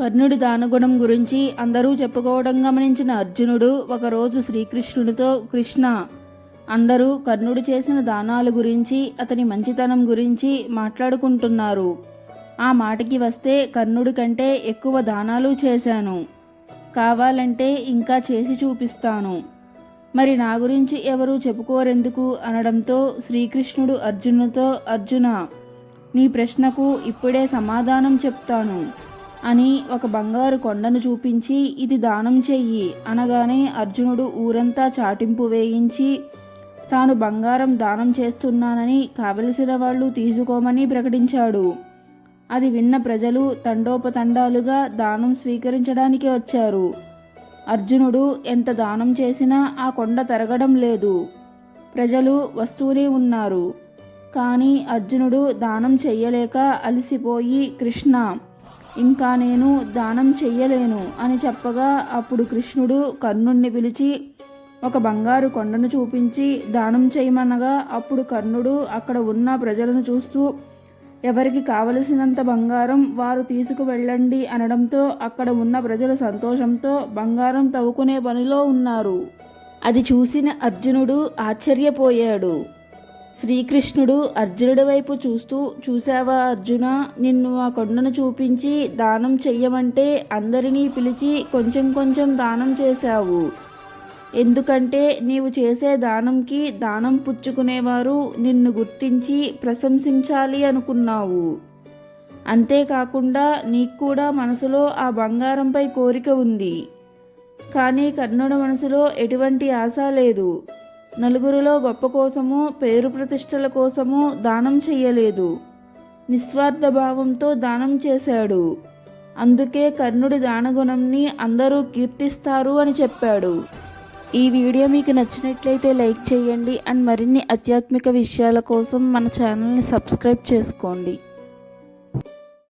కర్ణుడి దానగుణం గురించి అందరూ చెప్పుకోవడం గమనించిన అర్జునుడు ఒకరోజు శ్రీకృష్ణుడితో కృష్ణ అందరూ కర్ణుడు చేసిన దానాల గురించి అతని మంచితనం గురించి మాట్లాడుకుంటున్నారు. ఆ మాటకి వస్తే కర్ణుడి కంటే ఎక్కువ దానాలు చేశాను. కావాలంటే ఇంకా చేసి చూపిస్తాను. మరి నా గురించి ఎవరూ చెప్పుకోరెందుకు? అనడంతో శ్రీకృష్ణుడు అర్జునుతో అర్జున నీ ప్రశ్నకు ఇప్పుడే సమాధానం చెప్తాను. అని ఒక బంగారు కొండను చూపించి ఇది దానం చెయ్యి అనగానే అర్జునుడు ఊరంతా చాటింపు వేయించి తాను బంగారం దానం చేస్తున్నానని కావలసిన వాళ్ళు తీసుకోమని ప్రకటించాడు. అది విన్న ప్రజలు తండోపతండాలుగా దానం స్వీకరించడానికి వచ్చారు. అర్జునుడు ఎంత దానం చేసినా ఆ కొండ తరగడం లేదు. ప్రజలు వస్తూనే ఉన్నారు. కానీ అర్జునుడు దానం చెయ్యలేక అలసిపోయి కృష్ణ ఇంకా నేను దానం చెయ్యలేను అని చెప్పగా అప్పుడు కృష్ణుడు కర్ణుణ్ణి పిలిచి ఒక బంగారు కొండను చూపించి దానం చేయమనగా అప్పుడు కర్ణుడు అక్కడ ఉన్న ప్రజలను చూస్తూ ఎవరికి కావలసినంత బంగారం వారు తీసుకువెళ్ళండి అనడంతో అక్కడ ఉన్న ప్రజలు సంతోషంతో బంగారం తవ్వుకునే పనిలో ఉన్నారు. అది చూసిన అర్జునుడు ఆశ్చర్యపోయాడు. శ్రీకృష్ణుడు అర్జునుడి వైపు చూస్తూ చూసావా అర్జున నిన్ను ఆ కొండను చూపించి దానం చెయ్యమంటే అందరినీ పిలిచి కొంచెం కొంచెం దానం చేశావు. ఎందుకంటే నీవు చేసే దానంకి దానం పుచ్చుకునేవారు నిన్ను గుర్తించి ప్రశంసించాలి అనుకున్నావు. అంతేకాకుండా నీకు కూడా మనసులో ఆ బంగారంపై కోరిక ఉంది. కానీ కర్ణుడి మనసులో ఎటువంటి ఆశ లేదు. నలుగురిలో గొప్ప కోసము పేరు ప్రతిష్టల కోసము దానం చెయ్యలేదు. నిస్వార్థ భావంతో దానం చేశాడు. అందుకే కర్ణుడి దానగుణంని అందరూ కీర్తిస్తారు అని చెప్పాడు. ఈ వీడియో మీకు నచ్చినట్లయితే లైక్ చేయండి. అండ్ మరిన్ని ఆధ్యాత్మిక విషయాల కోసం మన ఛానల్ని సబ్స్క్రైబ్ చేసుకోండి.